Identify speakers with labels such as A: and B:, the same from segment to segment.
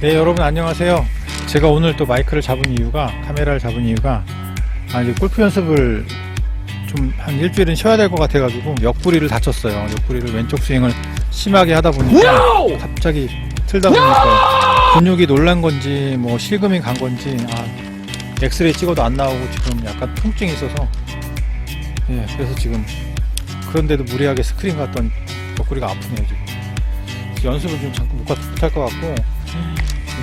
A: 네 여러분 안녕하세요. 제가 오늘 또 마이크를 잡은 이유가 카메라를 잡은 이유가 아 이제 골프 연습을 좀 한 일주일은 쉬어야 될 것 같아 가지고 옆구리를 다쳤어요. 옆구리를 왼쪽 스윙을 심하게 하다 보니까 갑자기 틀다 보니까 근육이 놀란 건지 뭐 실금이 간 건지 아 엑스레이 찍어도 안 나오고 지금 약간 통증이 있어서. 예 그래서 지금 그런데도 무리하게 스크린 갔던 옆구리가 아프네요 지금. 연습을 좀 잠깐 못 못할 것 같고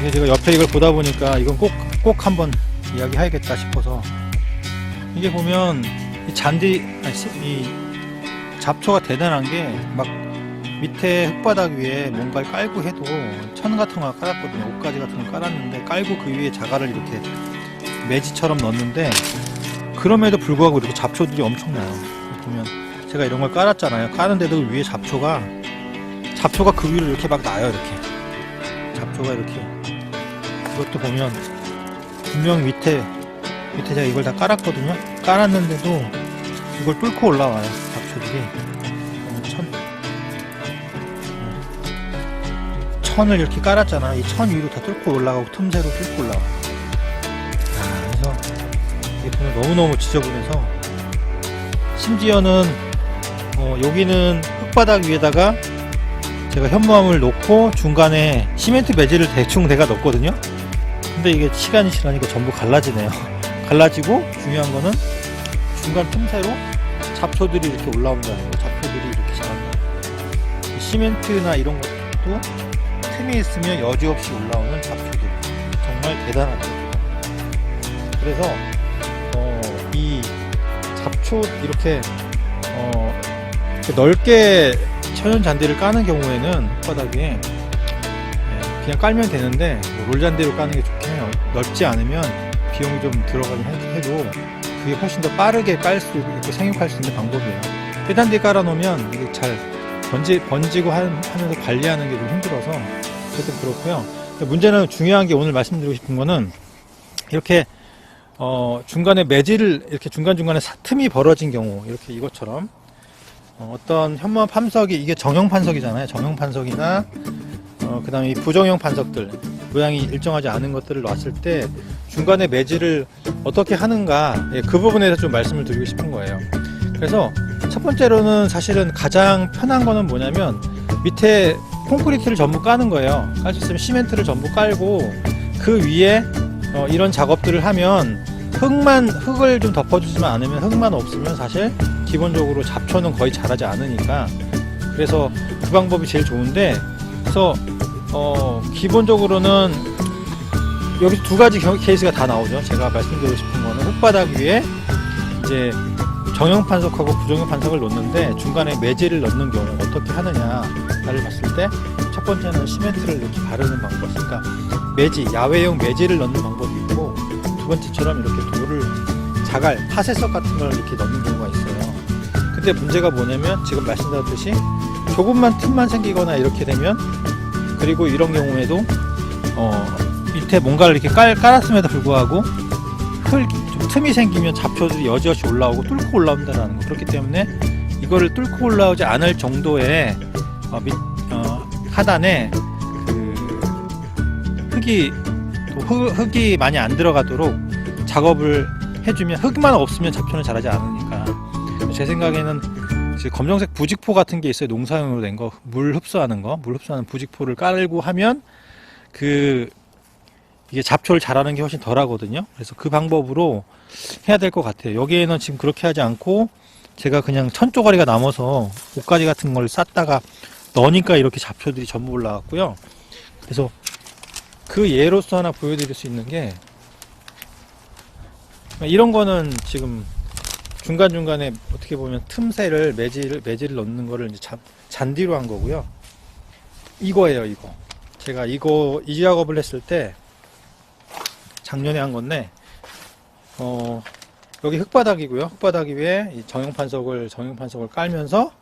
A: 이게 제가 옆에 이걸 보다 보니까 이건 꼭, 꼭 한번 이야기해야겠다 싶어서 이게 보면 이 잔디, 아니, 시- 이 잡초가 대단한 게 막 밑에 흙바닥 위에 뭔가를 깔고 해도 천 같은 거 깔았거든요. 옷가지 같은 거 깔았는데 깔고 그 위에 자갈을 이렇게 매지처럼 넣었는데 그럼에도 불구하고 이렇게 잡초들이 엄청나요. 보면 제가 이런 걸 깔았잖아요. 까는데도 위에 잡초가 잡초가 그 위로 이렇게 막 나요. 이렇게 잡초가 이렇게 이것도 보면 분명 밑에 밑에 제가 이걸 다 깔았거든요. 깔았는데도 이걸 뚫고 올라와요 잡초들이. 어, 천. 어, 천을 이렇게 깔았잖아. 이 천 위로 다 뚫고 올라가고 틈새로 뚫고 올라와 아, 그래서 이게 보면 너무너무 지저분해서 심지어는 어, 여기는 흙바닥 위에다가 제가 현무암을 놓고 중간에 시멘트 매질을 대충 내가 넣었거든요. 근데 이게 시간이 지나니까 전부 갈라지네요. 갈라지고 중요한 거는 중간 틈새로 잡초들이 이렇게 올라온다는 거. 잡초들이 이렇게 자란다. 이 시멘트나 이런 것도 틈이 있으면 여지없이 올라오는 잡초들. 정말 대단하죠. 그래서 어, 이 잡초 이렇게 어, 이렇게 넓게 천연 잔디를 까는 경우에는 흙바닥에 예, 그냥 깔면 되는데 뭐 롤잔디로 까는 게 좋긴 해요. 넓지 않으면 비용이 좀 들어가긴 해- 해도 그게 훨씬 더 빠르게 깔 수 있고 생육할 수 있는 방법이에요. 폐단지 깔아놓으면 이게 잘 번지, 번지고 하, 면서 관리하는 게 좀 힘들어서 어쨌든 그렇고요. 문제는 중요한 게 오늘 말씀드리고 싶은 거는 이렇게 어, 중간에 매질을 이렇게 중간중간에 사- 틈이 벌어진 경우 이렇게 이것처럼 어, 어떤 현무암 판석이 이게 정형 판석이잖아요. 정형 판석이나 어, 그 다음에 이 부정형 판석들 모양이 일정하지 않은 것들을 놨을 때 중간에 매질을 어떻게 하는가 예, 그 부분에 대해서 좀 말씀을 드리고 싶은 거예요. 그래서 첫 번째로는 사실은 가장 편한 거는 뭐냐면 밑에 콘크리트를 전부 까는 거예요. 깔 수 있으면 시멘트를 전부 깔고 그 위에 어, 이런 작업들을 하면 흙만 흙을 좀 덮어주지만 않으면 흙만 없으면 사실 기본적으로 잡초는 거의 자라지 않으니까 그래서 그 방법이 제일 좋은데 그래서 어 기본적으로는 여기 두 가지 경- 케이스가 다 나오죠 제가 말씀드리고 싶은 거는 흙바닥 위에 이제 정형 판석하고 부정형 판석을 놓는데 중간에 매질을 넣는 경우 어떻게 하느냐를 봤을 때 첫 번째는 시멘트를 이렇게 바르는 방법 그러니까 매지 야외용 매질을 넣는 방법이 있고 두 번째처럼 이렇게 돌을 자갈 파쇄석 같은 걸 이렇게 넣는 경우가 있어요. 근데 문제가 뭐냐면 지금 말씀드렸듯이 조금만 틈만 생기거나 이렇게 되면 그리고 이런 경우에도 어 밑에 뭔가를 이렇게 깔, 깔았음에도 불구하고 흙, 좀 틈이 생기면 잡초들이 여지없이 올라오고 뚫고 올라온다는 거. 그렇기 때문에 이거를 뚫고 올라오지 않을 정도의 어, 밑, 어, 하단에 그 흙이 또 흙, 흙이 많이 안 들어가도록 작업을 해주면 흙만 없으면 잡초는 자라지 않으니까. 제 생각에는 이제 검정색 부직포 같은 게 있어요. 농사용으로 된 거. 물 흡수하는 거. 물 흡수하는 부직포를 깔고 하면 그 이게 잡초를 자라는 게 훨씬 덜 하거든요. 그래서 그 방법으로 해야 될 것 같아요. 여기에는 지금 그렇게 하지 않고 제가 그냥 천 쪼가리가 남아서 옷가지 같은 걸 쌌다가 넣으니까 이렇게 잡초들이 전부 올라왔고요. 그래서 그 예로서 하나 보여드릴 수 있는 게 이런 거는 지금 중간 중간에 어떻게 보면 틈새를 매질 매질을 넣는 거를 이제 잔, 잔디로 한 거고요. 이거예요, 이거. 제가 이거 이 작업을 했을 때 작년에 한 건데 어 여기 흙바닥이고요. 흙바닥 위에 이 정형 판석을 정형 판석을 깔면서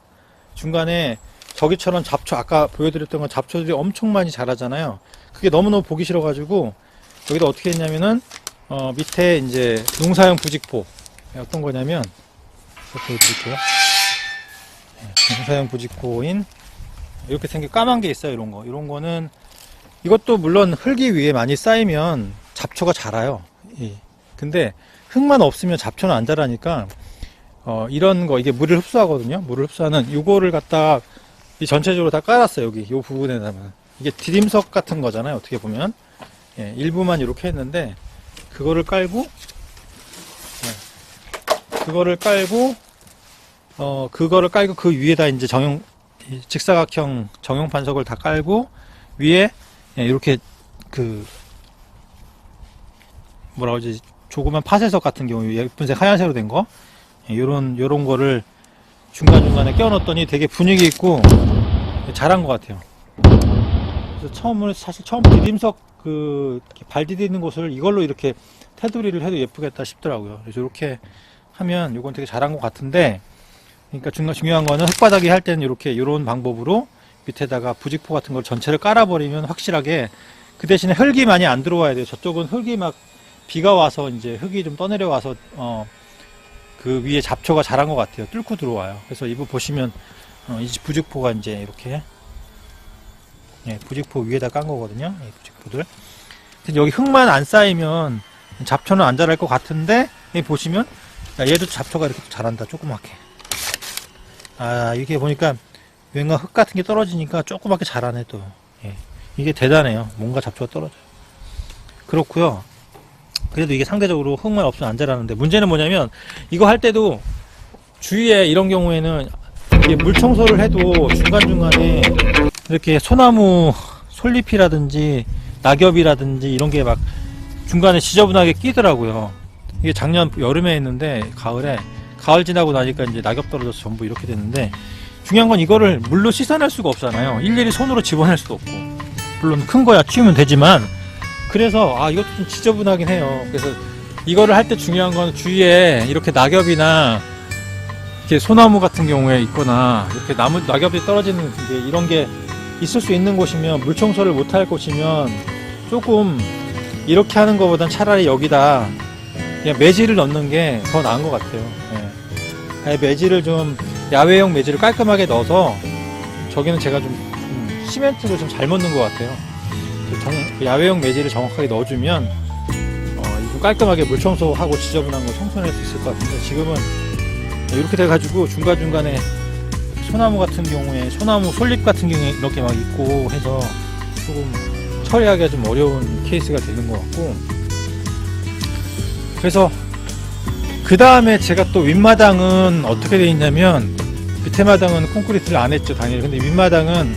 A: 중간에 저기처럼 잡초 아까 보여드렸던 건 잡초들이 엄청 많이 자라잖아요. 그게 너무너무 보기 싫어가지고 여기다 어떻게 했냐면은 어, 밑에 이제 농사용 부직포 어떤 거냐면 보여드릴게요. 네, 농사용 부직포인 이렇게 생긴 까만 게 있어요. 이런 거. 이런 거는 이것도 물론 흙이 위에 많이 쌓이면 잡초가 자라요. 예. 근데 흙만 없으면 잡초는 안 자라니까 어, 이런 거 이게 물을 흡수하거든요. 물을 흡수하는 요거를 갖다 이 전체적으로 다 깔았어요. 여기 요 부분에다가 이게 디딤석 같은 거잖아요. 어떻게 보면 예, 일부만 이렇게 했는데 그거를 깔고 예, 그거를 깔고 어 그거를 깔고 그 위에다 이제 정형 이 직사각형 정형 반석을 다 깔고 위에 예, 이렇게 그 뭐라 그러지 조그만 파쇄석 같은 경우 예쁜색 하얀색으로 된거 예, 요런 요런 거를 중간중간에 껴넣었더니 되게 분위기 있고 잘한 것 같아요. 그래서 처음을 사실 처음 디딤석 그 발 디디는 곳을 이걸로 이렇게 테두리를 해도 예쁘겠다 싶더라고요. 그래서 이렇게 하면 이건 되게 잘한 것 같은데 그러니까 중요, 중요한 거는 흙바닥이 할 때는 이렇게 이런 방법으로 밑에다가 부직포 같은 걸 전체를 깔아버리면 확실하게 그 대신에 흙이 많이 안 들어와야 돼요. 저쪽은 흙이 막 비가 와서 이제 흙이 좀 떠내려 와서 어, 그 위에 잡초가 자란 것 같아요. 뚫고 들어와요. 그래서 이부 보시면 어, 이 부직포가 이제 이렇게 예, 부직포 위에다 깐 거거든요. 이 부직포들. 근데 여기 흙만 안 쌓이면 잡초는 안 자랄 것 같은데 보시면 야, 얘도 잡초가 이렇게 자란다. 조그맣게. 아 이게 보니까 왠가 흙 같은 게 떨어지니까 조그맣게 자라네 또. 예. 이게 대단해요. 뭔가 잡초가 떨어져요. 그렇고요. 그래도 이게 상대적으로 흙만 없으면 안 자라는데 문제는 뭐냐면 이거 할 때도 주위에 이런 경우에는 물 청소를 해도 중간중간에 이렇게 소나무 솔잎이라든지 낙엽이라든지 이런 게 막 중간에 지저분하게 끼더라고요. 이게 작년 여름에 했는데 가을에 가을 지나고 나니까 이제 낙엽 떨어져서 전부 이렇게 됐는데 중요한 건 이거를 물로 씻어낼 수가 없잖아요. 일일이 손으로 집어낼 수도 없고 물론 큰 거야 치우면 되지만 그래서 아 이것도 좀 지저분하긴 해요. 그래서 이거를 할 때 중요한 건 주위에 이렇게 낙엽이나 이렇게 소나무 같은 경우에 있거나 이렇게 나무 낙엽이 떨어지는 게 이런 게 있을 수 있는 곳이면 물 청소를 못 할 곳이면 조금 이렇게 하는 것보단 차라리 여기다 그냥 매질을 넣는 게 더 나은 것 같아요. 예. 매질을 좀 야외용 매질을 깔끔하게 넣어서 저기는 제가 좀, 좀 시멘트로 좀 잘 넣는 것 같아요. 그 정- 그 야외용 매질을 정확하게 넣어주면 어, 깔끔하게 물 청소하고 지저분한 거 청소할 수 있을 것 같은데 지금은 이렇게 돼가지고 중간 중간에 소나무 같은 경우에 소나무 솔잎 같은 경우에 이렇게 막 있고 해서 조금 처리하기가 좀 어려운 케이스가 되는 것 같고 그래서 그 다음에 제가 또 윗마당은 어떻게 돼 있냐면 밑에 마당은 콘크리트를 안 했죠 당연히 근데 윗마당은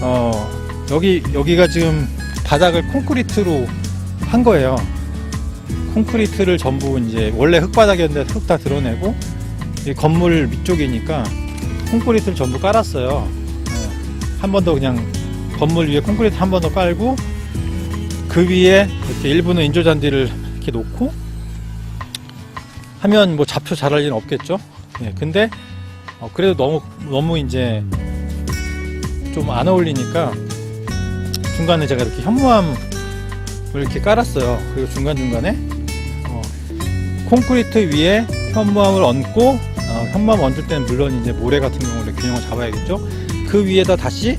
A: 어 여기 여기가 지금 바닥을 콘크리트로 한 거예요 콘크리트를 전부 이제 원래 흙바닥이었는데 흙 다 드러내고 이 건물 밑쪽이니까 콘크리트를 전부 깔았어요. 한번 더 그냥 건물 위에 콘크리트 한 번 더 깔고 그 위에 이렇게 일부는 인조잔디를 이렇게 놓고 하면 뭐 잡초 자랄 일은 없겠죠. 예, 근데 어, 그래도 너무 너무 이제 좀 안 어울리니까 중간에 제가 이렇게 현무암을 이렇게 깔았어요. 그리고 중간 중간에 어, 콘크리트 위에 현무암을 얹고 어, 현무암 얹을 때는 물론 이제 모래 같은 경우를 균형을 잡아야겠죠. 그 위에다 다시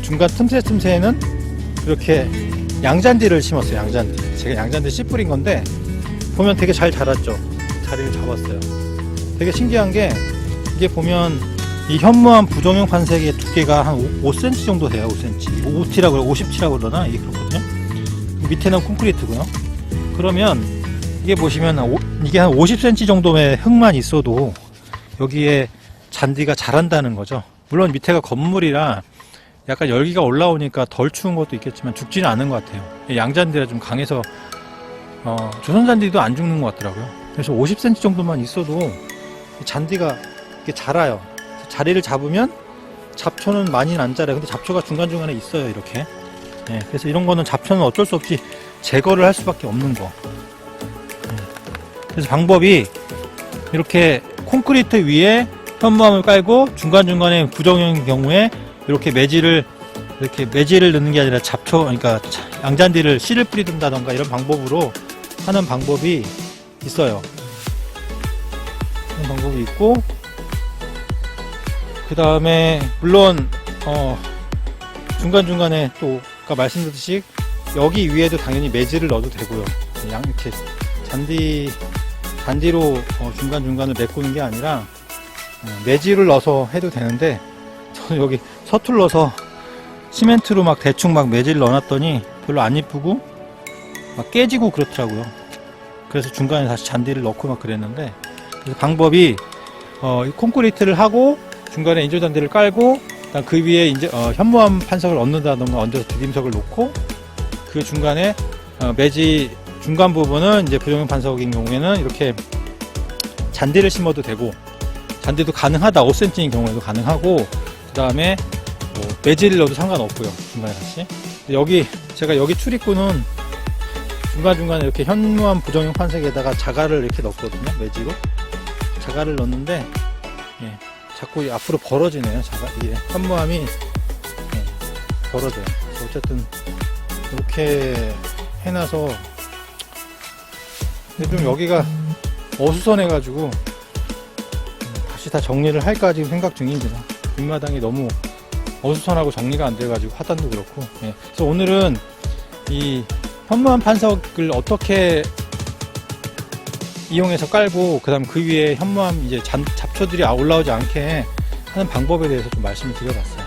A: 중간 틈새 틈새에는 이렇게 양잔디를 심었어요. 양잔디. 제가 양잔디 씨 뿌린 건데 보면 되게 잘 자랐죠. 자리를 잡았어요. 되게 신기한 게 이게 보면 이 현무암 부정형 판색의 두께가 한 5, 5cm 정도 돼요. 5cm. 5T라고 57라고 그러나 이게 그렇거든요. 밑에는 콘크리트고요. 그러면 이게 보시면 오- 이게 한 50cm 정도의 흙만 있어도 여기에 잔디가 자란다는 거죠. 물론 밑에가 건물이라 약간 열기가 올라오니까 덜 추운 것도 있겠지만 죽지는 않은 것 같아요. 이 양잔디가 좀 강해서 어, 조선잔디도 안 죽는 것 같더라고요. 그래서 50cm 정도만 있어도 이 잔디가 이렇게 자라요. 자리를 잡으면 잡초는 많이는 안 자라요. 근데 잡초가 중간중간에 있어요. 이렇게. 네, 그래서 이런 거는 잡초는 어쩔 수 없이 제거를 할 수밖에 없는 거. 네. 그래서 방법이 이렇게 콘크리트 위에 현무암을 깔고 중간중간에 부정형인 경우에 이렇게 매질을 이렇게 매질을 넣는 게 아니라 잡초 그러니까 자- 양잔디를 씨를 뿌리든다던가 이런 방법으로 하는 방법이 있어요. 방법이 있고 그 다음에 물론 어 중간중간에 또 아까 말씀드렸듯이 여기 위에도 당연히 매질을 넣어도 되고요. 양 이렇게 잔디 잔디로 어, 중간 중간을 메꾸는 게 아니라 어, 매질을 넣어서 해도 되는데 저는 여기 서툴러서 시멘트로 막 대충 막 매질 넣어놨더니 별로 안 이쁘고 막 깨지고 그렇더라고요. 그래서 중간에 다시 잔디를 넣고 막 그랬는데 그래서 방법이 어, 이 콘크리트를 하고 중간에 인조 잔디를 깔고 그 위에 이제 어, 현무암 판석을 얹는다던가 얹어서 디딤석을 놓고 그 중간에 어, 매지 중간 부분은 이제 부정형 판석인 경우에는 이렇게 잔디를 심어도 되고 잔디도 가능하다 5cm인 경우에도 가능하고 그 다음에 뭐 매질을 넣어도 상관없고요 중간에 다시. 여기 제가 여기 출입구는 중간중간에 이렇게 현무암 부정형 판석에다가 자갈을 이렇게 넣었거든요 매지로 자갈을 넣었는데 예, 자꾸 앞으로 벌어지네요 자갈 이게 현무암이 예, 벌어져요 그래서 어쨌든 이렇게 해놔서 근데 좀 여기가 어수선해 가지고 음, 다시 다 정리를 할까 지금 생각 중입니다. 뒷마당이 너무 어수선하고 정리가 안 돼가지고 화단도 그렇고. 예. 그래서 오늘은 이 현무암 판석을 어떻게 이용해서 깔고 그다음 그 위에 현무암 이제 잔- 잡초들이 아- 올라오지 않게 하는 방법에 대해서 좀 말씀을 드려봤어요.